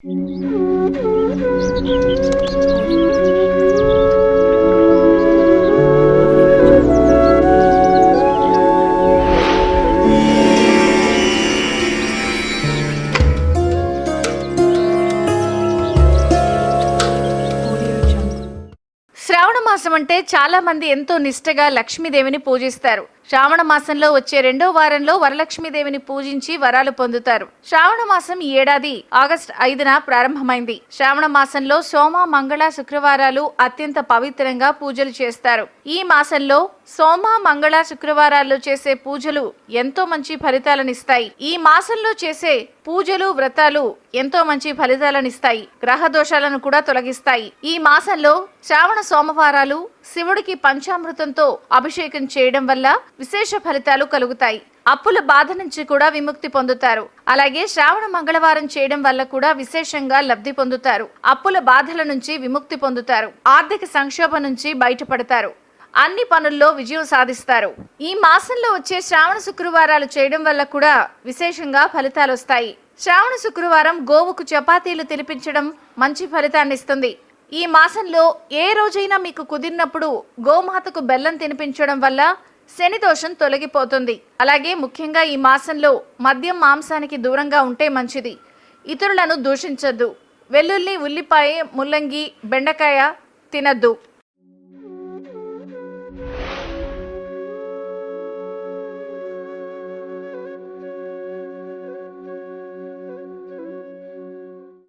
శ్రావణ మాసం అంటే చాలా మంది ఎంతో నిష్టగా లక్ష్మీదేవిని పూజిస్తారు. శ్రావణ మాసంలో వచ్చే రెండో వారంలో వరలక్ష్మీదేవిని పూజించి వరాలు పొందుతారు. శ్రావణ మాసం ఈ ఏడాది ఆగస్ట్ ఐదున ప్రారంభమైంది. శ్రావణ మాసంలో సోమ మంగళ శుక్రవారాలు అత్యంత పవిత్రంగా పూజలు చేస్తారు. ఈ మాసంలో సోమ మంగళ శుక్రవారాల్లో చేసే పూజలు ఎంతో మంచి ఫలితాలనిస్తాయి. ఈ మాసంలో చేసే పూజలు వ్రతాలు ఎంతో మంచి ఫలితాలనిస్తాయి. గ్రహ దోషాలను కూడా తొలగిస్తాయి. ఈ మాసంలో శ్రావణ సోమవారం సోమవారాలు శివుడికి పంచామృతంతో అభిషేకం చేయడం వల్ల విశేష ఫలితాలు కలుగుతాయి. అప్పుల బాధ నుంచి కూడా విముక్తి పొందుతారు. అలాగే శ్రావణ మంగళవారం చేయడం వల్ల కూడా విశేషంగా లబ్ధి పొందుతారు. అప్పుల బాధల నుంచి విముక్తి పొందుతారు. ఆర్థిక సంక్షోభం నుంచి బయటపడతారు. అన్ని పనుల్లో విజయం సాధిస్తారు. ఈ మాసంలో వచ్చే శ్రావణ శుక్రవారాలు చేయడం వల్ల కూడా విశేషంగా ఫలితాలు వస్తాయి శ్రావణ శుక్రవారం గోవుకు చపాతీలు తినిపించడం మంచి ఫలితాన్ని ఇస్తుంది ఈ మాసంలో ఏ రోజైనా మీకు కుదిరినప్పుడు గోమాతకు బెల్లం తినిపించడం వల్ల శని దోషం తొలగిపోతుంది. అలాగే ముఖ్యంగా ఈ మాసంలో మద్యం మాంసానికి దూరంగా ఉంటే మంచిది. ఇతరులను దూషించద్దు. వెల్లుల్లి ఉల్లిపాయ ముల్లంగి బెండకాయ తినద్దు.